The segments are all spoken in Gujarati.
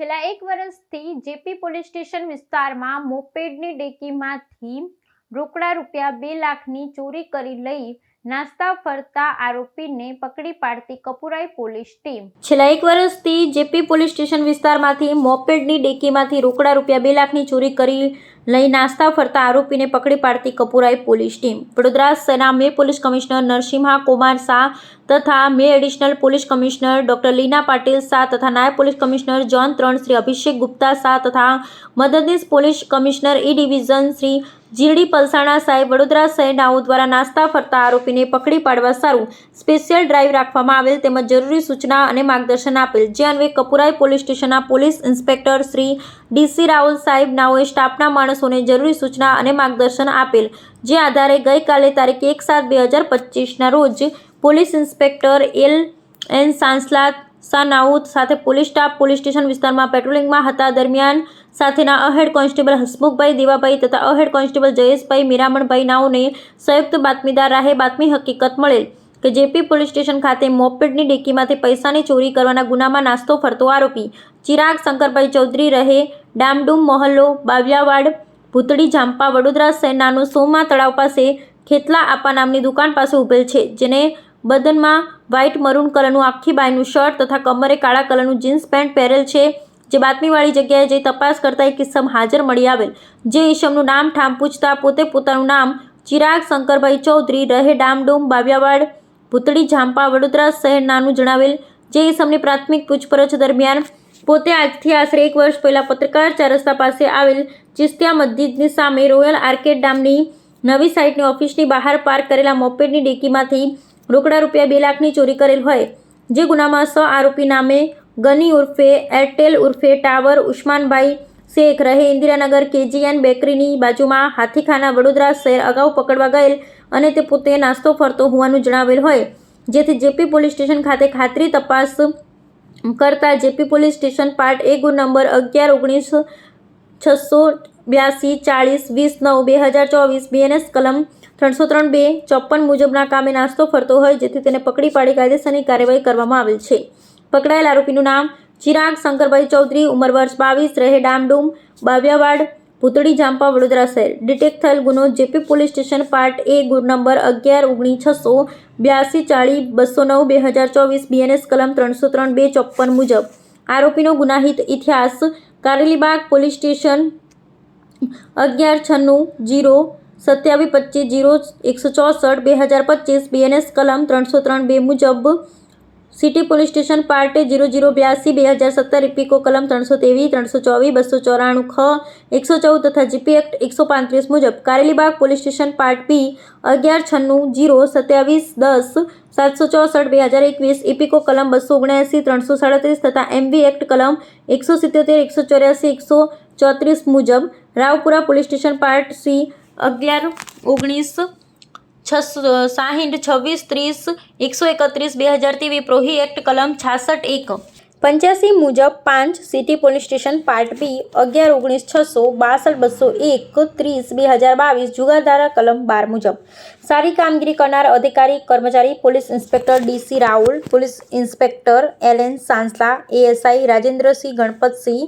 છેલ્લા એક વર્ષથી જેપી પોલીસ સ્ટેશન વિસ્તારમાં મોપેડની ડેકીમાંથી રોકડા રૂપિયા બે લાખની ચોરી કરી લઈ નાસ્તા ફરતા આરોપીને પકડી પાડતી કપુરાઈ પોલીસ ટીમ. છેલ્લા એક વર્ષથી જેપી પોલીસ સ્ટેશન વિસ્તારમાંથી મોપેડની ડેકીમાંથી રોકડા રૂપિયા બે લાખની ચોરી કરી લઈ નાસ્તા ફરતા આરોપીને પકડી પાડતી કપુરાઈ પોલીસ ટીમ. વડોદરા સેના મે પોલીસ કમિશનર નરસિંહા કુમાર શાહ તથા મે additional police commissioner doctor Leena Patil Shah તથા નાયબ પોલીસ કમિશનર જોન ત્રણ, શ્રી અભિષેક ગુપ્તા શાહ તથા મદદનીશ police commissioner E division Shri જીરડી Palsana સાહેબ વડોદરા શહેરનાઓ દ્વારા નાસ્તા ફરતા આરોપીને પકડી પાડવા સારું સ્પેશિયલ ડ્રાઈવ રાખવામાં આવેલ તેમજ જરૂરી સૂચના અને માર્ગદર્શન આપેલ. જે અન્વયે કપુરાઈ પોલીસ સ્ટેશનના police inspector Shri DC Rahul સાહેબ નાઓએ સ્ટાફના માણસોને જરૂરી સૂચના અને માર્ગદર્શન આપેલ. જે આધારે ગઈકાલે તારીખ એક સાત બે હજાર પચીસના રોજ police inspector L N Sansla સાનાઉત સાથે પોલીસ સ્ટાફ પોલીસ સ્ટેશન વિસ્તારમાં પેટ્રોલિંગમાં હતા. દરમિયાન સાથેના અહેડ કોન્સ્ટેબલ હસમુખભાઈ દેવાભાઈ તથા અહેડ કોન્સ્ટેબલ જયેશભાઈ મીરામણભાઈ નાઓને સંયુક્ત બાતમીદાર રાહે બાતમી હકીકત મળેલ કે જેપી પોલીસ સ્ટેશન ખાતે મોપેડની ડેકીમાંથી પૈસાની ચોરી કરવાના ગુનામાં નાસ્તો ફરતો આરોપી ચિરાગ શંકરભાઈ ચૌધરી રહે, ડામડુમ મોહલ્લો બાવિયાવાડ ભૂતળી જાંપા વડોદરા સેનાનું સોમા તળાવ પાસે ખેતલા આપા નામની દુકાન પાસે ઊભેલ છે, જેને બદનમાં વ્હાઇટ મરૂન કલરનું આખી બાયનું શર્ટ તથા કમરે કાળા કલરનું જીન્સ પેન્ટ પહેરેલ છે. જે બાતમીવાળી જગ્યાએ જઈ તપાસ કરતા એક કિસ્સમ હાજર મળી આવેલ. જે ઈસમનું નામ ઠામ પૂછતા પોતે પોતાનું નામ ચિરાગ શંકરભાઈ ચૌધરી, રહે ડામડુમ, બાવ્યાવાડ, ભૂતળી ઝાંપા વડોદરા શહેરનાનું જણાવેલ. જે ઈસમની પ્રાથમિક પૂછપરછ દરમિયાન પોતે આજથી આશરે એક વર્ષ પહેલાં પત્રકાર ચારસ્તા પાસે આવેલ ચિસ્તિયા મસ્જિદની સામે રોયલ આર્કેડ ડામની નવી સાઇટની ઓફિસની બહાર પાર્ક કરેલા મોપેડની ડેકીમાંથી રોકડા રૂપિયા બે લાખની ચોરી કરેલ હોય, જે ગુનામાં સ આરોપી નામે ગની ઉર્ફે, એરટેલ ઉર્ફે, ટાવર ઉસ્માનભાઈ શેખ રહે ઇન્દિરાનગર કેજીએન બેકરીની બાજુમાં હાથીખાના વડોદરા શહેર અગાઉ પકડવા ગયેલ અને તે પોતે નાસ્તો ફરતો હોવાનું જણાવેલ હોય. જેથી જેપી પોલીસ સ્ટેશન ખાતે ખાતરી તપાસ કરતા JP police station part A ગુણ નંબર અગિયાર ઓગણીસ છસો બ્યાસી ચાળીસ વીસ નવ બે હજાર ચોવીસ બીએનએસ કલમ ત્રણસો ત્રણ બે ચોપન મુજબના કામે નાસ્તો ફરતો હોય જેથી તેને પકડી પાડી કાયદેસરની કાર્યવાહી કરવામાં આવેલ છે. પકડાયેલ આરોપીનું નામ ચિરાગ શંકરભાઈ ચૌધરી, ઉંમર વર્ષ બાવીસ, રહે ડામડુમ, બાવ્યાવાડ ભૂતળી જાંપા વડોદરા શહેર. ડિટેક્ટ થયેલ ગુનો JP police station part A ગુણ નંબર અગિયાર ઓગણીસ છસો બ્યાસી ચાળીસ બસો નવ, બે હજાર ચોવીસ, બીએનએસ કલમ ત્રણસો ત્રણ બે ચોપન મુજબ. આરોપીનો ગુનાહિત ઇતિહાસ કારેલીબાગ પોલીસ સ્ટેશન અગિયાર છન્નું જીરો સત્યાવીસ પચીસ જીરો એકસો ચોસઠ બે હજાર પચીસ બીએનએસ કલમ ત્રણસો ત્રણ બે મુજબ સિટી પોલીસ સ્ટેશન પાર્ટે જીરો જીરો બ્યાસી બે હજાર સત્તર ઇપિકો કલમ ત્રણસો ત્રેવીસ, ત્રણસો ચોવીસ, બસો ચોરાણું ખ, એકસો ચૌદ તથા જીપી એક્ટ એકસો પાંત્રીસ મુજબ Karelibaug police station part B અગિયાર છન્નું જીરો સત્યાવીસ દસ, સાતસો ચોસઠ બે હજાર એકવીસ ઇપિકો કલમ બસો ઓગણએંસી, ત્રણસો સાડત્રીસ તથા એમવી એક્ટ કલમ એકસો સિત્યોતેર, એકસો ચોર્યાસી, એકસો ચોત્રીસ મુજબ Raopura police station part C અગિયાર, ઓગણીસ, છસો, સાહીઠ, છવ્વીસ, ત્રીસ, એકસો એકત્રીસ, બે હજાર તેવી પ્રોહી એક્ટ, કલમ છાસઠ, એક. પંચ્યાસી મુજબ પાંચ city police station part B, અગિયાર, ઓગણીસ, છસો, બાસઠ, બસો એક, ત્રીસ, બે હજાર બાવીસ, જુગારધારા, કલમ બાર મુજબ. સારી કામગીરી કરનાર અધિકારી, કર્મચારી, police inspector DC Rahul, police inspector L N Sansla, ASI Rajendrasinh Ganpatsinh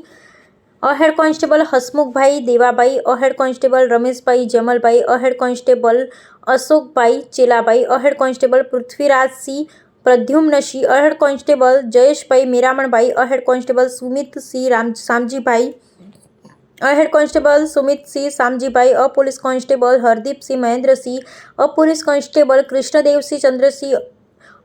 ahead constable Hasmukhbhai Devabhai ahead constable Rameshbhai Jamalbhai ahead constable Ashokbhai Chelabhai ahead constable Prithvirajsinh Pradyumansinh ahead constable Jayeshbhai Miramanbhai ahead constable Sumitsinh Ram Samjibhai ahead constable Sumitsinh Samjibhai અપોલીસ કોન્સ્ટેબલ હરદીપસિંહ મહેન્દ્રસિંહ અપોલીસ કોન્સ્ટેબલ કૃષ્ણદેવસિંહ ચંદ્રસિંહ